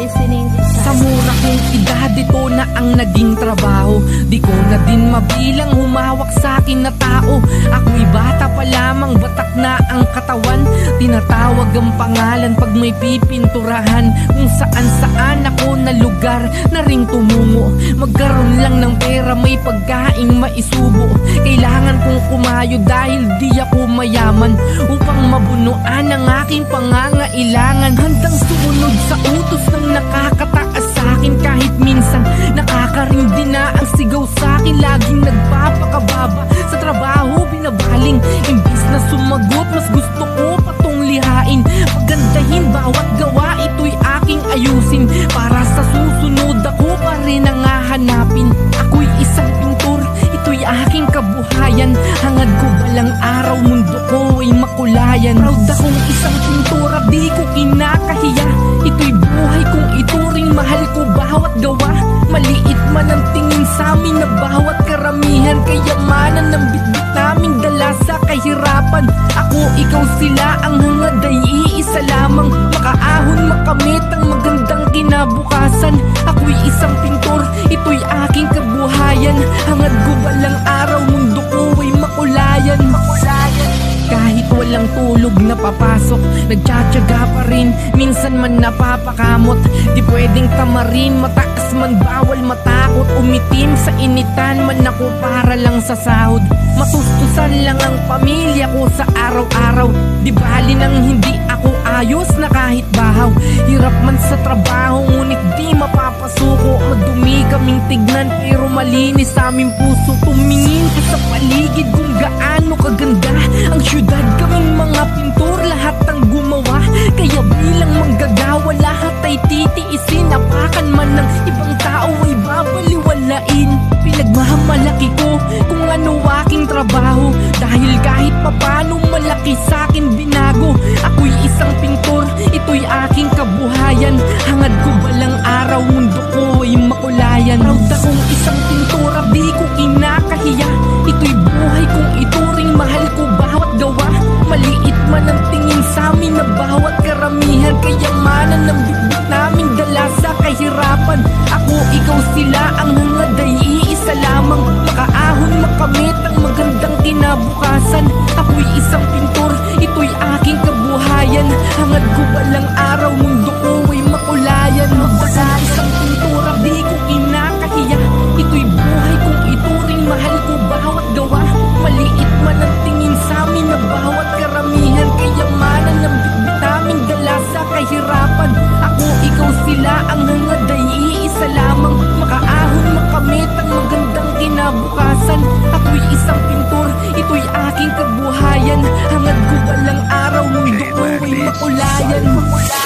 listening Sa mura kong edad, ito na ang naging trabaho. Di ko na din mabilang humawak sa akin na tao. Ako'y bata pa lamang, batak na ang katawan. Tinatawag ang pangalan pag may pipinturahan. Kung saan saan ako na lugar na ring tumungo. Magkaroon lang ng pera, may pagkaing maisubo. Kailangan kong kumayo dahil di ako mayaman. Upang mabunuan ang aking pangangalan pangangailangan Handang sumunod sa utos ng nakakataas sa akin. Kahit minsan nakakarindi na ang sigaw sa akin. Laging nagpapakababa sa trabaho binabaling. Imbis na sumagot mas gusto ko patong lihain. Pagandahin bawat gawa ito'y aking ayusin. Para sa susunod ako pa rin ang hahanapin. Ako'y isang pintor, ito'y aking kabuhayan. Hangad ko balang araw mundo ko ay makulayan. Proud akong isang pintor ikaw, sila ang hangad ay iisa lamang Makaahon, makamit ang magandang kinabukasan. Ako'y isang pintor, ito'y aking kabuhayan. Hangad ko balang araw, mundo ko ay makulayan. Makulayan. Kahit walang tulog na papasok Nagtsatsaga pa rin Minsan man napapakamot. Di pwedeng tamarin Mataas man bawal matakot Umitim sa initan man ako para lang sa sahod. Matustusan lang ang pamilya ko sa araw-araw. Di bali nang hindi ako ayos na kahit bahaw. Hirap man sa trabaho Ngunit di mapapasuko. Madumi kaming tignan Pero malinis sa aming puso. Tumingin ka sa paligid Kung gaano kaganda Ang syudad. Kaming Pinagmamalaki ko Kung ano aking trabaho. Dahil kahit papano Malaki sa akin binago. Ako'y isang pintor Ito'y aking kabuhayan. Hangad ko balang araw Mundo ko ay makulayan. Proud akong isang pintor at Di ko kinakahiya. Ito'y buhay kong ituring Mahal ko bawat gawa. Maliit man ang tingin sa amin Na bawat karamihan. Kayamanan ng bitbit namin Dala sa kahirapan. Ako, ikaw, sila Ang makamit ang magandang kinabukasan. Ako'y isang pintor, ito'y aking kabuhayan. Hangad ko balang araw, mundo ko ay makulayan. Magbasa isang pintura, di ko kinakahiya. Ito'y buhay kong ituring, mahal ko bawat gawa. Maliit man ang tingin sa amin na bawat karamihan. Kayamanan ng bitaming dala sa kahirapan. Ako, ikaw, sila, ang hangad ay iisa lamang. Makaahon, makamit ang magandang kinabukasan. Ako'y isang pintor, ito'y aking kabuhayan Hangad ko balang araw, mundo ko'y makulayan Makulayan